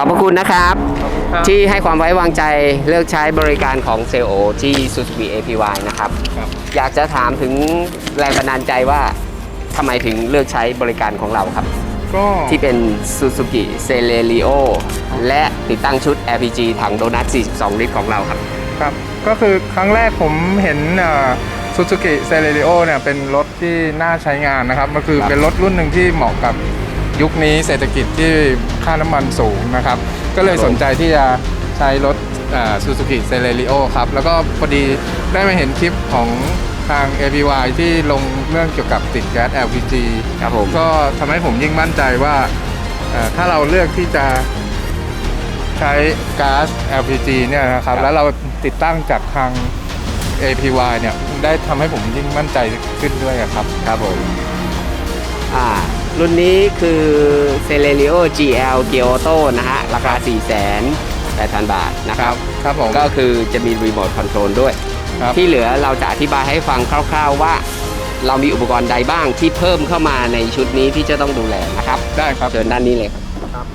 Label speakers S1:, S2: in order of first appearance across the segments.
S1: ขอบพระคุณนะครับ
S2: ครับ
S1: ที่ให้ความไว้วางใจเลือกใช้บริการของเซลโอที่ Suzuki APY นะครับ
S2: ครับ
S1: อยากจะถามถึงแรงบันดาลใจว่าทำไมถึงเลือกใช้บริการของเราครับ
S2: ก็
S1: ที่เป็น Suzuki Celerio และติดตั้งชุด LPG ถังโดนัท 42 ลิตรของเราครับ
S2: ครับ ก็คือครั้งแรกผมเห็นซูซูกิเซเ r ริโอเนี่ยเป็นรถที่น่าใช้งานนะครับมันคือ
S1: ครับ
S2: เป็นรถรุ่นหนึ่งที่เหมาะกับ ยุคนี้เศรษฐกิจที่ค่าน้ำมันสูงนะครับ ก็เลยสนใจที่จะใช้รถซูซูกิเซเ r ริโอครับ แล้วก็พอดีได้มาเห็นคลิปของทาง APY ที่ลงเรื่องเกี่ยวกับติดแก๊ส LPG
S1: ครับผม
S2: ก็ทำให้ผมยิ่งมั่นใจว่าเอ่อถ้าเราเลือกที่จะใช้ก๊าซ LPG เนี่ยนะครับ
S1: ครับ
S2: แล้วเราติดตั้งจากทาง APY เนี่ย ได้ทำให้ผมยิ่งมั่นใจขึ้นด้วยอะครับ
S1: ครับผม อ่า รุ่นนี้คือ Celerio GL g e o t o นะฮะ ราคา 4 8 0 0 0 บาทนะครับ
S2: ครับผม
S1: ก็คือจะมีรีโมทคอนโทรลด้วย
S2: ครับ
S1: ที่เหลือเราจะอธิบายให้ฟังคร่าวๆว่า เรามีอุปกรณ์ใดบ้างที่เพิ่มเข้ามาในชุดนี้ที่จะต้องดูแลนะครับ
S2: ได้ครับ
S1: เชิญด้านนี้เลยครับ
S2: ครับ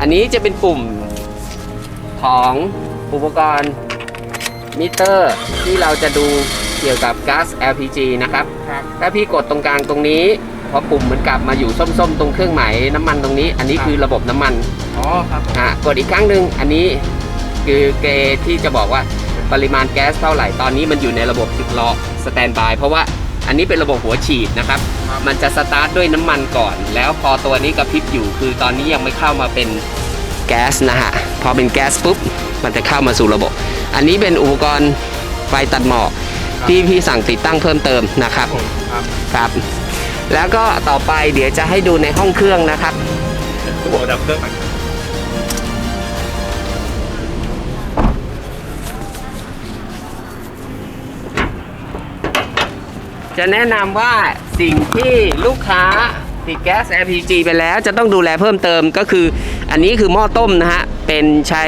S1: อันนี้จะเป็นปุ่มของอุปกรณ์มิเตอร์ที่เราจะดูเกี่ยวกับก๊าซ LPG นะครับ
S2: ครับ
S1: ถ้าพี่กดตรงกลางตรงนี้ พอปุ่มมันกลับมาอยู่ส้มๆ ตรงเครื่องหมายน้ำมันตรงนี้ อันนี้
S2: ครับ
S1: คือระบบน้ำมัน
S2: อ๋อครับผม
S1: อะกดอีกครั้งหนึ่งอันนี้คือเกณฑ์ที่จะบอกว่าปริมาณแก๊สเท่าไหร่ตอนนี้มันอยู่ในระบบรอสแตนบายเพราะว่าอันนี้เป็นระบบหัวฉีดนะครับ มันจะสตาร์ทด้วยน้ำมันก่อน แล้วพอตัวนี้กระพริบอยู่ คือตอนนี้ยังไม่เข้ามาเป็นแก๊สนะฮะ พอเป็นแก๊สปุ๊บ มันจะเข้ามาสู่ระบบ อันนี้เป็นอุปกรณ์ไฟตัดหมอกที่พี่สั่งติดตั้งเพิ่มเติมนะครับ
S2: ผมครับ
S1: ครับ แล้วก็ต่อไปเดี๋ยวจะให้ดูในห้องเครื่องนะครับ
S2: โอ้ดับเครื่อง
S1: จะแนะนำว่าสิ่งที่ลูกค้าติดแก๊ส LPG ไปแล้วจะต้องดูแลเพิ่มเติมก็คือ อันนี้คือหม้อต้มนะฮะ เป็นใช้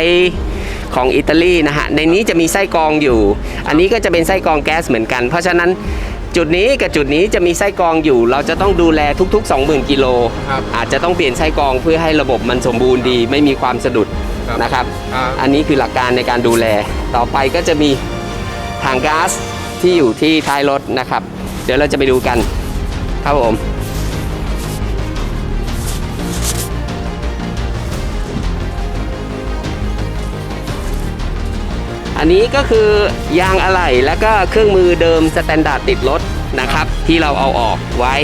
S1: ของอิตาลีนะฮะ ในนี้จะมีไส้กรองอยู่ อันนี้ก็จะเป็นไส้กรองแก๊สเหมือนกัน เพราะฉะนั้น จุดนี้กับจุดนี้จะมีไส้กรองอยู่ เราจะต้องดูแลทุก ๆ 20,000กิโล
S2: ครับ
S1: อาจจะต้องเปลี่ยนไส้กรองเพื่อให้ระบบมันสมบูรณ์ดี ไม่มีความสะดุด
S2: ครับ
S1: นะครับ
S2: ครับ
S1: อันนี้คือหลักการในการดูแล ต่อไปก็จะมีถังก๊าซที่อยู่ที่ท้ายรถนะครับ เดี๋ยวเราจะไปดูกันครับผม อันนี้ก็คือยางอะไหล่แล้วก็เครื่องมือเดิมสแตนดาร์ดติดรถนะครับ ที่เราเอาออกไว้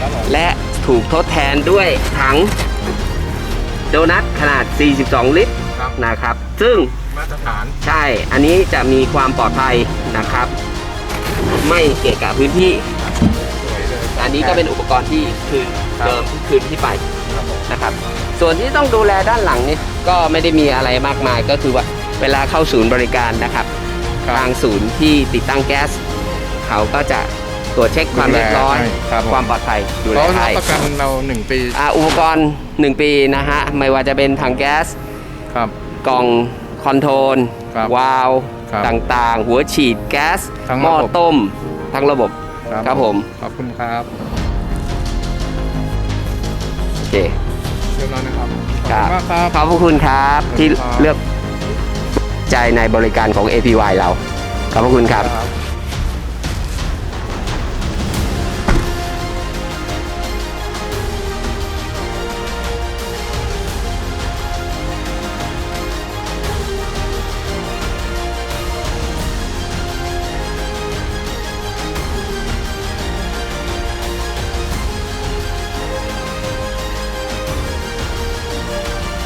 S2: ครับผม
S1: และถูกทดแทนด้วยถังโดนัทขนาด 42 ลิตร
S2: ครับ
S1: นะครับ ซึ่ง
S2: มาตรฐาน
S1: ใช่ อันนี้จะมีความปลอดภัยนะครับ ไม่เกะกะพื้นที่
S2: สวยเลย
S1: อันนี้ก็เป็นอุปกรณ์ที่คืน
S2: ครับ
S1: เดิมที่คืนที่ไป
S2: ครับผม
S1: นะครับ ส่วนที่ต้องดูแลด้านหลังนี่ก็ไม่ได้มีอะไรมากมายก็คือว่า เวลาเข้าศูนย์บริการนะครับ
S2: ครับ
S1: ทางศูนย์ที่ติดตั้งแก๊ส เขาก็จะตรวจเช็คความเรียบร้อย
S2: ดูแลให้ครับผม
S1: ความปลอดภัยดูแล
S2: เขารับ
S1: ให้
S2: ประกันเราหนึ่งปี
S1: อ่าอุปกรณ์ 1 ปีนะฮะ ไม่ว่าจะเป็นถังแก๊ส
S2: ครับ
S1: กล่องคอนโทรล
S2: ครับ
S1: วาล์ว
S2: ครับ
S1: ต่างๆ หัวฉีดแก๊ส
S2: ทั้ง
S1: หม้อ
S2: ระบบ
S1: ต้ม ทั้งระบบครับผม
S2: ขอบคุณครับ
S1: โอเค
S2: เรียบร้อยนะครับข
S1: ค
S2: อบ
S1: รับ
S2: คุณมากครับ
S1: ขอบพระคุณครับที่
S2: ขอบคุณครับ
S1: เลือก ใจในบริการของ APY เรา ขอบพระคุณครับ
S2: ครับ